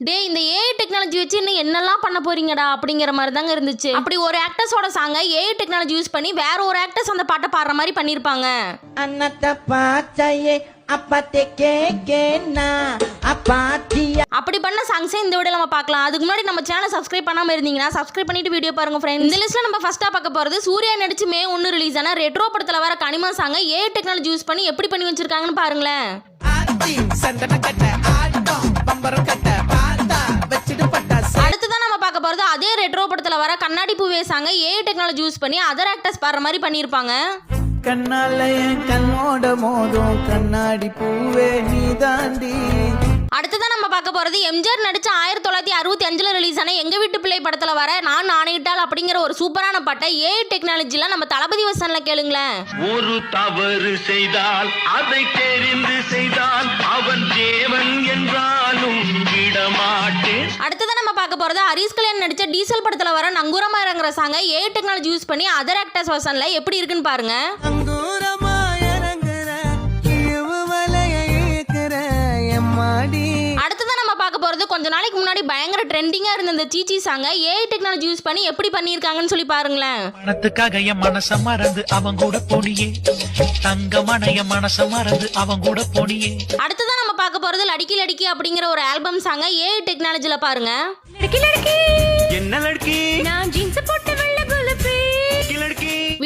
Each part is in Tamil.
டே இந்த ஏஐ டெக்னாலஜி வச்சு இன்னும் என்னெல்லாம் பண்ண போறீங்கடா அப்படிங்கிற மாதிரி தாங்க இருந்துச்சு. அப்படி ஒரு ஆக்டர்ஸோட சாங்கை ஏஐ டெக்னாலஜி யூஸ் பண்ணி வேற ஒரு ஆக்டர்ஸ் அந்த பாட்டை பாடுற மாதிரி பண்ணியிருப்பாங்க அன்னத்தை பார்த்தையே அப்பத்தே கேக்கேனா அப்பாத்தியா அப்படி பண்ண சாங்ஸே இந்த வீடியோ நம்ம பார்க்கலாம். அதுக்கு முன்னாடி நம்ம சேனலை சப்ஸ்கிரைப் பண்ணாம இருந்தீங்கன்னா சப்ஸ்கிரைப் பண்ணிட்டு வீடியோ பாருங்க ஃப்ரெண்ட்ஸ் இந்த லிஸ்ட்ல நம்ம ஃபர்ஸ்டா பார்க்க போறது சூர்யா நடிச்சு மே ஒன்று ரிலீஸ் ஆன ரெட்ரோ படத்துல வர கனிமா சாங்க ஏ டெக்னாலஜி யூஸ் பண்ணி எப்படி பண்ணி வச்சிருக்காங்கன்னு பாருங்களேன். போறது அதே ரெட்ரோ படத்துல வர கண்ணாடி பூவே சாங்க ஏ டெக்னாலஜி யூஸ் பண்ணி அதர் ஆக்டர்ஸ் பாடுற மாதிரி பண்ணியிருப்பாங்க. கண்ணால என் கண்ணோட மோதும் கண்ணாடி பூவே நீ தாண்டி அடுத்ததான் நம்ம பார்க்க போறது எம்ஜிஆர் நடிச்ச ஆயிரத்தி தொள்ளாயிரத்தி அறுபத்தி அஞ்சுல ரிலீஸ் ஆன எங்க வீட்டு பிள்ளை படத்துல வர நான் ஆணையிட்டால் அப்படிங்கிற ஒரு சூப்பரான பாட்டை ஏ டெக்னாலஜில நம்ம தளபதி வசன்ல கேளுங்களேன். ஒரு தவறு செய்தால் அதை தெரிந்து செய்தால் அவன் தேவன் என்றாலும் விடமாட்டேன். அடுத்ததான் பார்க்க போறது ஹரிஸ் கல்யாண் நடித்த டீசல் படத்தில் வர நங்கூரமாக இறங்குற சாங்க ஏ டெக்னாலஜி யூஸ் பண்ணி அதர் ஆக்டர்ஸ் வசனில் எப்படி இருக்குன்னு பாருங்க. கொஞ்ச நாளைக்கு முன்னாடி பயங்கர ட்ரெண்டிங்கா இருந்த இந்த சீச்சி சாங்க ஏ டெக்னாலஜி யூஸ் பண்ணி எப்படி பண்ணியிருக்காங்கன்னு சொல்லி பாருங்களேன். பணத்துக்காக என் மனச மறந்து அவன் கூட போனியே. தங்கமான என் மனச மறந்து அவன் கூட போனியே. அடுத்ததான் நம்ம பார்க்க போறது லடிக்கி லடிக்கி அப்படிங்கிற ஒரு ஆல்பம் சாங்க ஏ டெக்னாலஜில பாருங்க. என்ன லட்கி நான் ஜீன்ஸ் போட்டு வெள்ள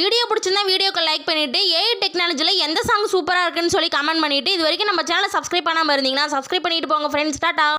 வீடியோ பிடிச்சிருந்தா வீடியோக்கு லைக் பண்ணிட்டு ஏ டெக்னாலஜில எந்த சாங் சூப்பரா இருக்குன்னு சொல்லி கமெண்ட் பண்ணிட்டு இது வரைக்கும் நம்ம சேனலை சப்ஸ்கிரைப் பண்ணாம இருந்தீங்கன்னா சப்ஸ்கிரைப் பண்ணிட்டு போங்க ஃப்ரெண்ட்ஸ் டாடா